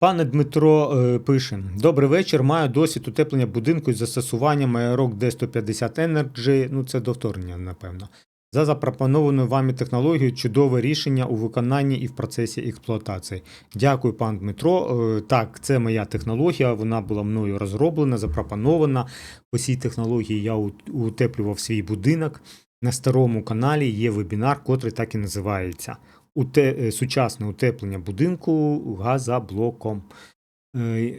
Пане Дмитро е, пише: Добрий вечір. Маю досвід утеплення будинку із застосуванням Aerox D150 Energy. Ну, це до вторгнення, напевно. За запропонованою вами технологією чудове рішення у виконанні і в процесі експлуатації. Дякую, пан Дмитро. Е, Так, це моя технологія. Вона була мною розроблена, запропонована. По цій технології я утеплював свій будинок. На старому каналі є вебінар, котрий так і називається Уте... е, Сучасне утеплення будинку газоблоком. Е,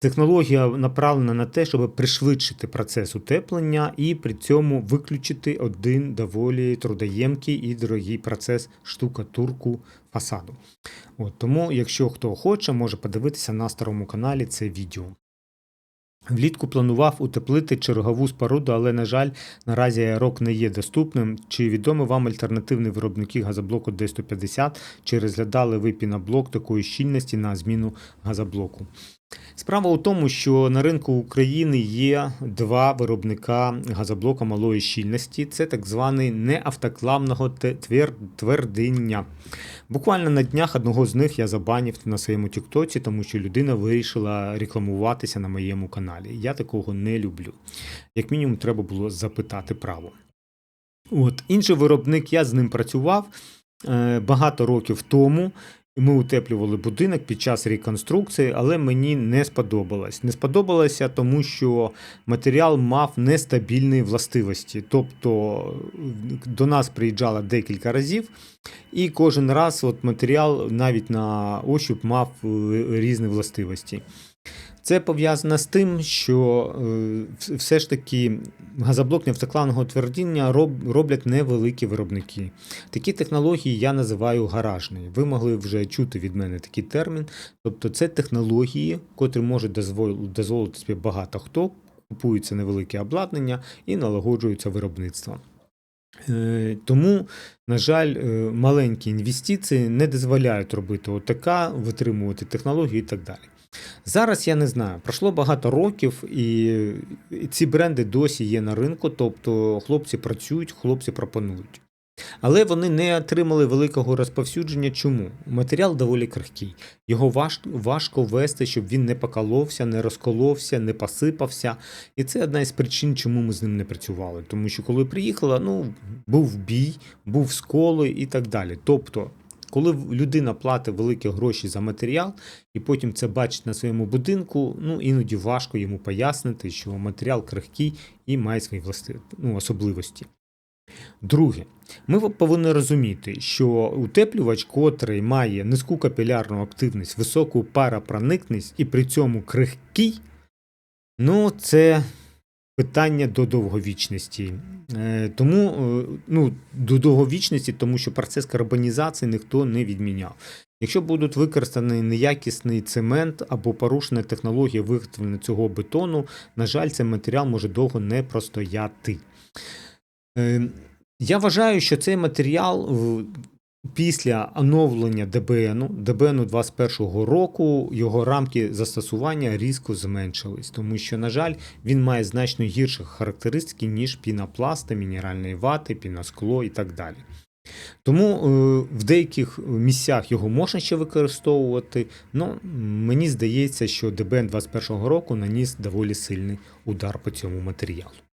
Технологія направлена на те, щоб пришвидшити процес утеплення і при цьому виключити один доволі трудоємкий і дорогий процес штукатурку фасаду. От, тому, якщо хто хоче, може подивитися на старому каналі це відео. Влітку планував утеплити чергову споруду, але, на жаль, наразі аерок не є доступним. Чи відомі вам альтернативні виробники газоблоку Д150? Чи розглядали ви піноблок такої щільності на зміну газоблоку? Справа у тому, що на ринку України є два виробника газоблока малої щільності. Це так званий неавтоклавного твердиння. Буквально на днях одного з них я забанив на своєму тіктоці, тому що людина вирішила рекламуватися на моєму каналі. Я такого не люблю. Як мінімум, треба було запитати право. От інший виробник, я з ним працював е, багато років тому. Ми утеплювали будинок під час реконструкції, але мені не сподобалось. Не сподобалося, тому що матеріал мав нестабільні властивості. Тобто е, до нас приїжджало декілька разів, і кожен раз от матеріал навіть на ощуп мав е, різні властивості. Це пов'язано з тим, що е, все ж таки газоблок невтокланого твердіння роб- роблять невеликі виробники. Такі технології я називаю гаражні. Ви могли вже чути від мене такий термін. Тобто це технології, котрі можуть дозвол- дозволити собі багато хто, купується невелике обладнання і налагоджується виробництво. Е, Тому, на жаль, е, маленькі інвестиції не дозволяють робити ОТК, витримувати технології і так далі. Зараз я не знаю, пройшло багато років, і ці бренди досі є на ринку, тобто хлопці працюють, хлопці пропонують. Але вони не отримали великого розповсюдження. Чому? Матеріал доволі крихкий. Його важ, важко вести, щоб він не поколовся, не розколовся, не посипався. І це одна із причин, чому ми з ним не працювали. Тому що коли приїхала, ну, був бій, був сколи і так далі. Тобто, коли людина платить великі гроші за матеріал, і потім це бачить на своєму будинку, ну іноді важко йому пояснити, що матеріал крихкий і має свої власти... ну, особливості. Друге, ми повинні розуміти, що утеплювач, котрий має низьку капілярну активність, високу паропроникність і при цьому крихкий, ну це питання до довговічності. Е, Тому е, ну, до довговічності, тому що процес карбонізації ніхто не відміняв. Якщо будуть використаний неякісний цемент або порушена технологія виготовлення цього бетону, на жаль, цей матеріал може довго не простояти. Е, Я вважаю, що цей матеріал після оновлення ДБН, ДБН 21 року, його рамки застосування різко зменшились, тому що, на жаль, він має значно гірші характеристики, ніж пінопласти, мінеральної вати, піноскло і так далі. Тому е, в деяких місцях його можна ще використовувати. Ну, мені здається, що ДБН 21 року наніс доволі сильний удар по цьому матеріалу.